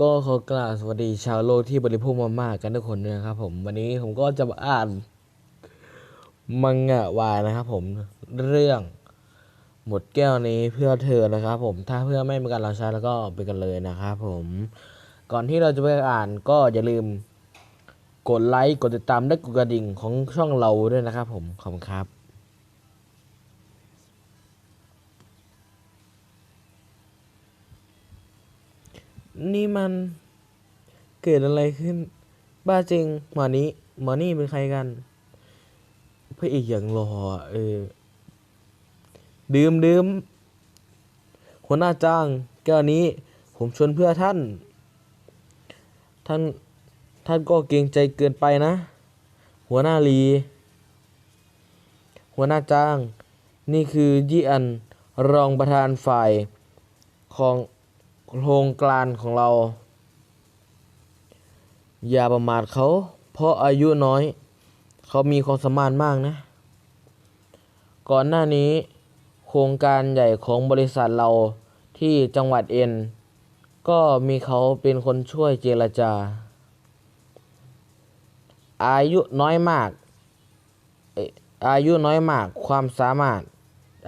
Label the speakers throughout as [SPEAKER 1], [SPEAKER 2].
[SPEAKER 1] ก็ขอกราบสวัสดีชาวโลกที่บริโภคมาม่ากันทุกคนด้วยนะครับผม วันนี้ผมก็จะมาอ่านมังงะวายนะครับผมเรื่องหมดแก้วนี้เพื่อเธอนะครับผมถ้าเพื่อไม่เป็นการเราใช้แล้วก็ไปกันเลยนะครับผมก่อนที่เราจะไปอ่านก็อย่าลืมกดไลค์กดติดตามและกดกระดิ่งของช่องเราด้วยนะครับผมขอบคุณครับ นี่มันเกิดอะไรขึ้น บ้าจริงหมอนี้หมอนี่เป็นใครกันพระเอกอย่างหล่อเออ ดื่มดื่มหัวหน้าจ้าง แก้วนี้ผมชวนเพื่อท่าน ท่าน ท่านก็เกรงใจเกินไปนะ หัวหน้าลี หัวหน้าจ้าง นี่คือยี่อันรองประธานฝ่ายของ โครงการของเรา อย่าประมาทเขา เพราะอายุน้อย เขามีความสามารถมากนะ ก่อนหน้านี้ โครงการใหญ่ของบริษัทเราที่จังหวัดเอ็น ก็มีเขาเป็นคนช่วยเจรจา อายุน้อยมากเอ่ออายุน้อยมากความสามารถ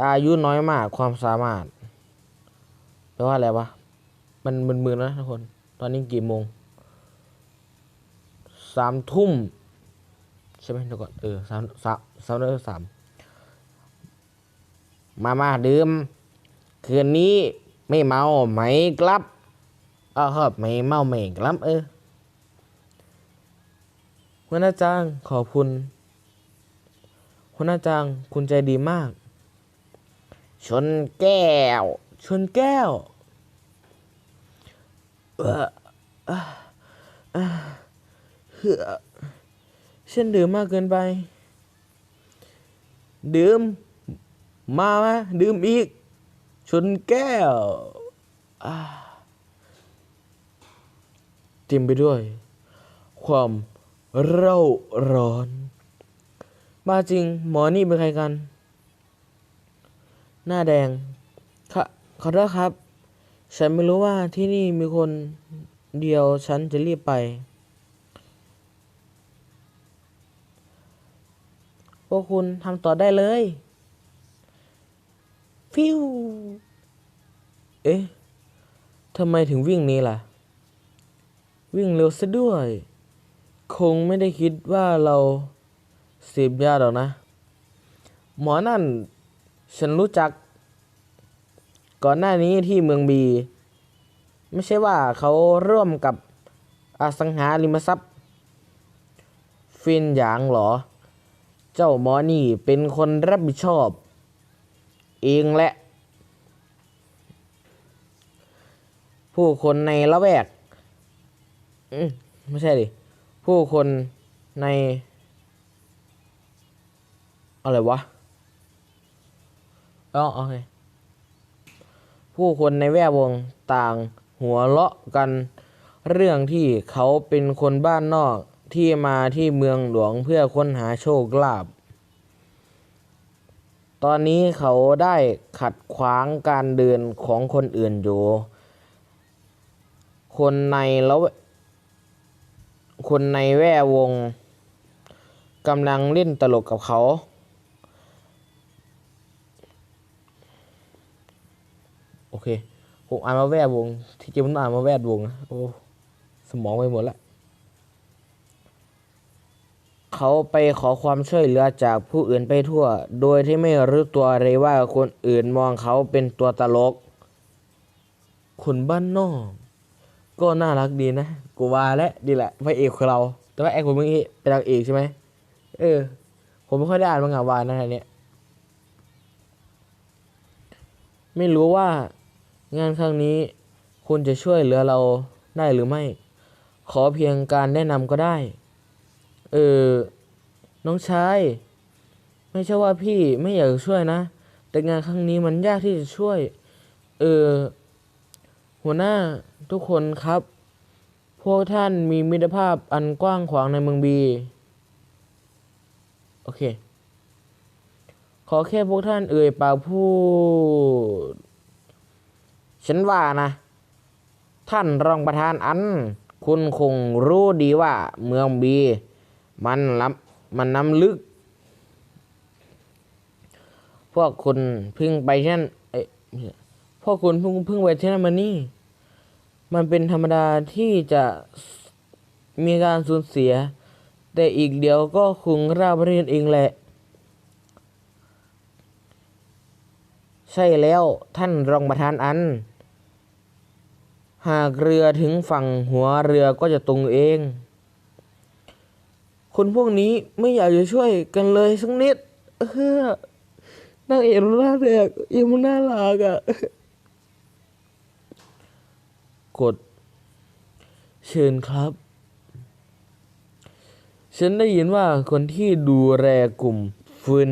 [SPEAKER 1] อายุน้อยมากความสามารถแปลว่าอะไรวะ มันมึนๆนะทุกคน ตอนนี้กี่โมงสามทุ่มใช่ไหมเดี๋ยวก่อนเออสามสามสามสามมามาดื่มคืนนี้ไม่เมาไหมกลับเอ้าวครับไม่เมาไหม่กลับเออหัวหน้าจ้างขอบคุณหัวหน้าจ้างคุณใจดีมาก ชนแก้ว ชนแก้ว เอออะอะเหือฉันดื่มมากเกินไป ดื่ม มาไหมดื่มอีก ชนแก้วอ่าเต็มไปด้วย ความเร่าร้อน มาจริง หมอนี่เป็นใครกัน หน้าแดงค่ะขอโทษครับ ฉันไม่รู้ว่าที่นี่มีคนเดียวฉันจะรีบไป พวกคุณทำต่อได้เลย ฟิว เอ๊ะ ทำไมถึงวิ่งนี้ล่ะ วิ่งเร็วซะด้วย คงไม่ได้คิดว่าเราเสพยาหรอกนะ หมอนั่น ฉันรู้จัก ก่อนหน้านี้ที่เมืองบี ไม่ใช่ว่าเขาร่วมกับอสังหาริมทรัพย์ ฟินหยางหรอ เจ้าหมอนี่เป็นคนรับผิดชอบ เองแหละ ผู้คนในละแวกไม่ใช่ดิ ผู้คนใน อะไรวะอ๋อโอเค ผู้คนในแวดวงต่างหัวเราะกัน เรื่องที่เขาเป็นคนบ้านนอกที่มาที่เมืองหลวงเพื่อค้นหาโชคลาภ ตอนนี้เขาได้ขัดขวางการเดินของคนอื่นอยู่ คนในแล้วคนในแวดวงกำลังเล่นตลกกับเขา โอเคผมอ่านมาแวดวง ที่จริงผมอ่านมาแวดวงนะโอ้สมองไปหมดแล้วเขาไปขอความช่วยเหลือจากผู้อื่นไปทั่ว โดยที่ไม่รู้ตัวเลยว่าคนอื่นมองเขาเป็นตัวตลก คนบ้านนอก ก็น่ารักดีนะ กูว่าและดีแหละพระเอกของเรา แต่ว่าแอกผมเมื่อกี้เป็นนางเอกใช่ไหมเออ ผมไม่ค่อยได้อ่านมังงะวานนะอันเนี่ยไม่รู้ว่า งานครั้งนี้คุณจะช่วยเหลือเราได้หรือไม่ ขอเพียงการแนะนำก็ได้ เออ น้องชาย ไม่ใช่ว่าพี่ไม่อยากช่วยนะ แต่งานครั้งนี้มันยากที่จะช่วย เออ หัวหน้าทุกคนครับ พวกท่านมีมิตรภาพอันกว้างขวางในเมืองบี โอเค ขอแค่พวกท่านเอ่ยปากพูด ฉันว่านะ ท่านรองประธานอัน คุณคงรู้ดีว่าเมืองบี มันล้ำมันน้ำลึก พวกคุณเพึ่งไปที่นั่นเอ้ยไม่ใช่พวกคุณเพึ่งเพึ่งไปที่นั่นมานี่ มันเป็นธรรมดาที่จะมีการสูญเสีย แต่อีกเดียวก็คงราบเรียนเองแหละ ใช่แล้วท่านรองประธานอัน หากเรือถึงฝั่งหัวเรือก็จะตรงเอง คนพวกนี้ไม่อยากจะช่วยกันเลยสักนิด เออนางเอกรูน่าเด็กยังมันน่ารักอะ่ะกด เชิญครับ ฉันได้ยินว่าคนที่ดูแลกลุ่มฟืน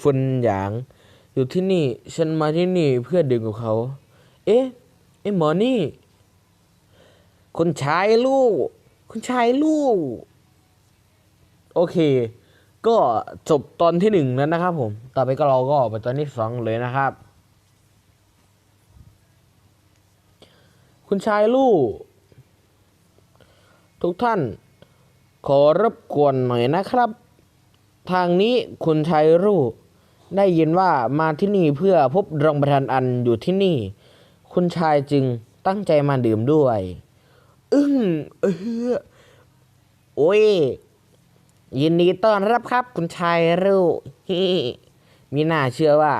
[SPEAKER 1] ฟืนหยาง อยู่ที่นี่ ฉันมาที่นี่เพื่อดื่มกับเขา เอ๊ะเอ๊ะหมอนี่ คุณชายลูกคุณชายลูก โอเค ก็จบตอนที่หนึ่งแล้วนะครับผม ต่อไปก็เราก็ไปตอนที่สองเลยนะครับ คุณชายลูก ทุกท่าน ขอรบกวนหน่อยนะครับ ทางนี้คุณชายลูก ได้ยินว่ามาที่นี่เพื่อพบรองประธานอันอยู่ที่นี่ คุณชายจึงตั้งใจมาดื่มด้วย อึ้งเออโอ้ย ยินดีต้อนรับครับ คุณชายรูฮิมีน่าเชื่อว่า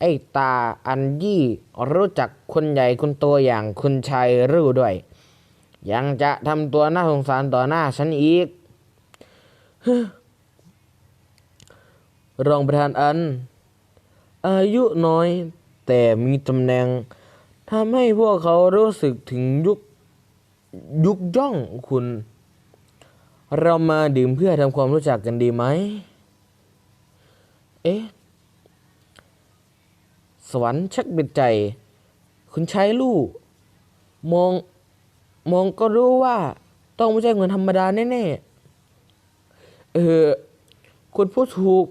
[SPEAKER 1] ไอ้ตาอันยี่รู้จักคนใหญ่คนโตอย่างคุณชายรู้ด้วย ยังจะทำตัวน่าสงสารต่อหน้าฉันอีกรองประธานอัน อายุน้อย แต่มีตำแหน่งทำให้พวกเขารู้สึกถึงยุคยุกย่องคุณ เรามาดื่มเพื่อทำความรู้จักกันดีไหม เอ๊ะ สวรรค์ชักเป็นใจ คุณชายลูก มอง มองก็รู้ว่า ต้องไม่ใช่เงินธรรมดาแน่ๆ เออ คุณพูดถูก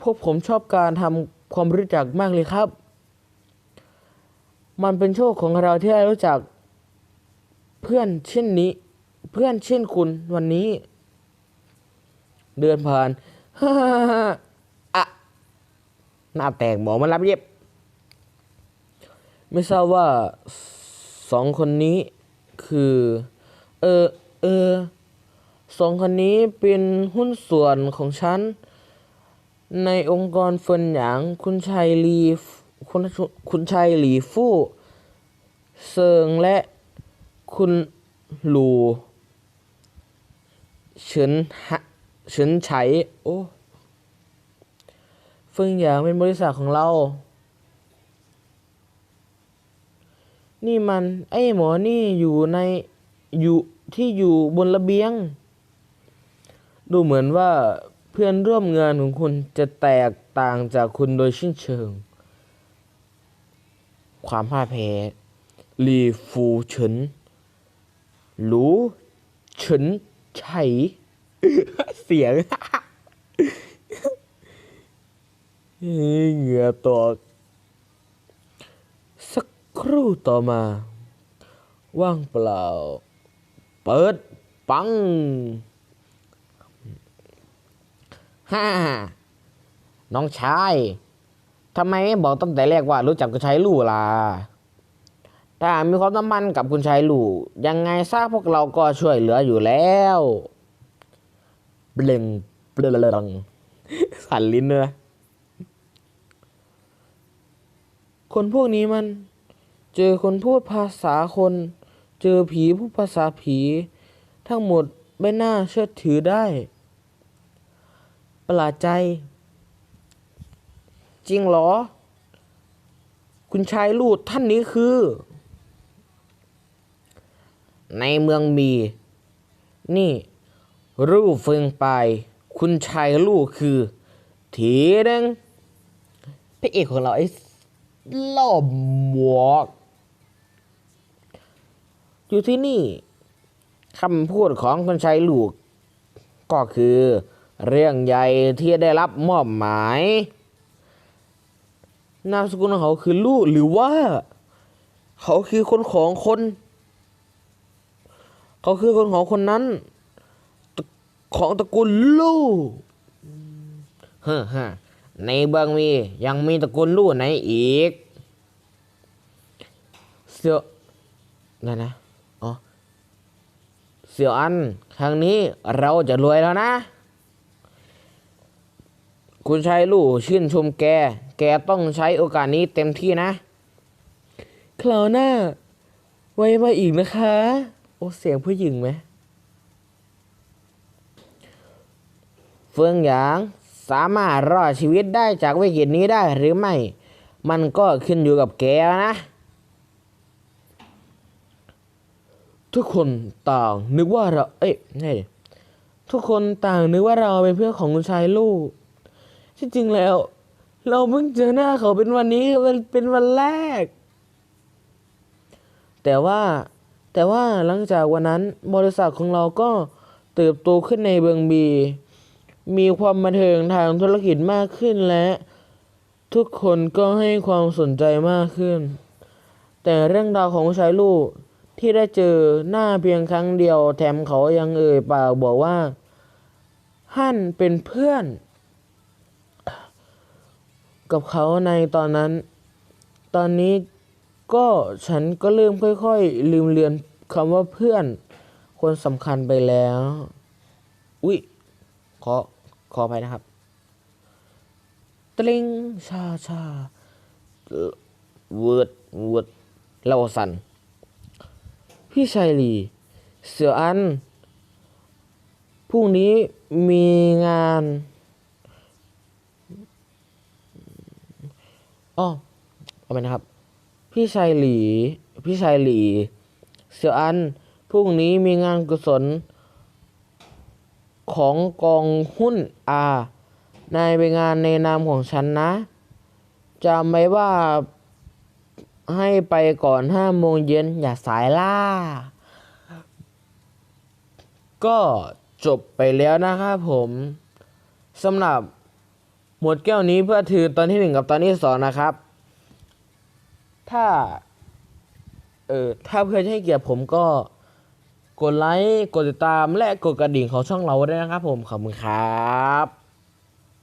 [SPEAKER 1] พวกผมชอบการทำ ความรู้จักมากเลยครับ มันเป็นโชคของเราที่ได้รู้จักเพื่อนเช่นนี้ เพื่อนเช่นคุณวันนี้ เดินผ่านอะหน้าแตกหมอมารับเย็บ ไม่ทราบว่าสองคนนี้คือ เออเออสองคนนี้เป็นหุ้นส่วนของฉัน ในองค์กรเฟินหยาง คุณชัยลีคุณคุณชัยหลีฟู่เซิงและคุณหลูเฉินหะเฉินไฉโอ้เฟิงหยางเป็นบริษัทของเรา นี่มัน ไอ้หมอนี่อยู่ในอยู่ที่อยู่บนระเบียง ดูเหมือนว่า เพื่อนร่วมงานของคุณจะแตกต่างจากคุณโดยสิ้นเชิง ความพ่ายแพ้ลีฟูเฉินหลูเฉินไฉเสียงเหงื่อตกสักครู่ต่อมา ว่างเปล่า เปิดปัง ฮ่า น้องชายทำไมไม่บอกตั้งแต่แรกว่ารู้จักคุณชายลู่ล่ะถ้ามีความสัมพันธ์กับคุณชายลู่ยังไงซะพวกเราก็ช่วยเหลืออยู่แล้วเบลงเบลงสั่นลิ้นเลยคนพวกนี้มัน เจอคนพูดภาษาคน เจอผีพูดภาษาผี ทั้งหมดไม่น่าเชื่อถือได้ ประหลาดใจ จริงเหรอ คุณชายลูดท่านนี้คือ ในเมืองมี นี่ รูปเฟิงไป คุณชายลูกคือ ถีด้งพระเอกของเราไอ้ล่อหมวกอยู่ที่นี่คำพูดของคุณชายลูก ก็คือ เรื่องใหญ่ที่ได้รับมอบหมาย นามสกุลของเขาคือลู่หรือว่า เขาคือคนของคน เขาคือคนของคนนั้น ของตระกูลลู่เฮ้อฮะในเบืองมียังมีตระกูลลู่ไหนอีกเสี่ยวนั่นนะอ๋อเสี่ยวอัน ครั้งนี้เราจะรวยแล้วนะ คุณชายลู่ชื่นชมแก แกต้องใช้โอกาสนี้เต็มที่นะ คราวหน้า ไว้มาอีกนะคะ โอ้เสียงผู้หญิงไหม เฟืองหยางสามารถรอดชีวิตได้จากวิกฤตนี้ได้หรือไม่ มันก็ขึ้นอยู่กับแกนะ ทุกคนต่างนึกว่าเรา เอ้ย ทุกคนต่างนึกว่าเราเป็นเพื่อนของคุณชายลูก ที่จริงแล้ว เราเพิ่งเจอหน้าเขาเป็นวันนี้เป็นเป็นวันแรก แต่ว่าแต่ว่าหลังจากวันนั้นบริษัทของเราก็เติบโตขึ้นในเบืองบี มีความบันเทิงทางธุรกิจมากขึ้นและ ทุกคนก็ให้ความสนใจมากขึ้น แต่เรื่องราวของชายลูกที่ได้เจอหน้าเพียงครั้งเดียวแถมเขายังเอ่ยปากบอกว่า ฮั่นเป็นเพื่อน กับเขาในตอนนั้น ตอนนี้ก็ฉันก็เริ่มค่อยๆ ลืมเลือนคำว่าเพื่อน คนสำคัญไปแล้ว อุ๊ย ขอ ขออภัยนะครับ ตริง ชาชาเวิร์ดเวิร์ดเลาสัน พี่ชายลี เสืออัน พรุ่งนี้มีงาน อ้อเอาไปนะครับ พี่ชายหลี พี่ชายหลี เสืออัน พรุ่งนี้มีงานกุศล ของกองหุ้นอานายไปงานในนามของฉันนะจำไว้ว่าให้ไปก่อนห้าโมงเย็นอย่าสายล่า ก็จบไปแล้วนะครับผมสำหรับ มวดแก้วนี้เพื่อถือตอนที่หนึ่งกับตอนที่สองนะครับ ถ้า เออถ้าเพื่อนให้เกียรติผมก็กดไลค์ กดติดตามและกดกระดิ่งของช่องเราได้วยนะครับผม ขอบคุณครับ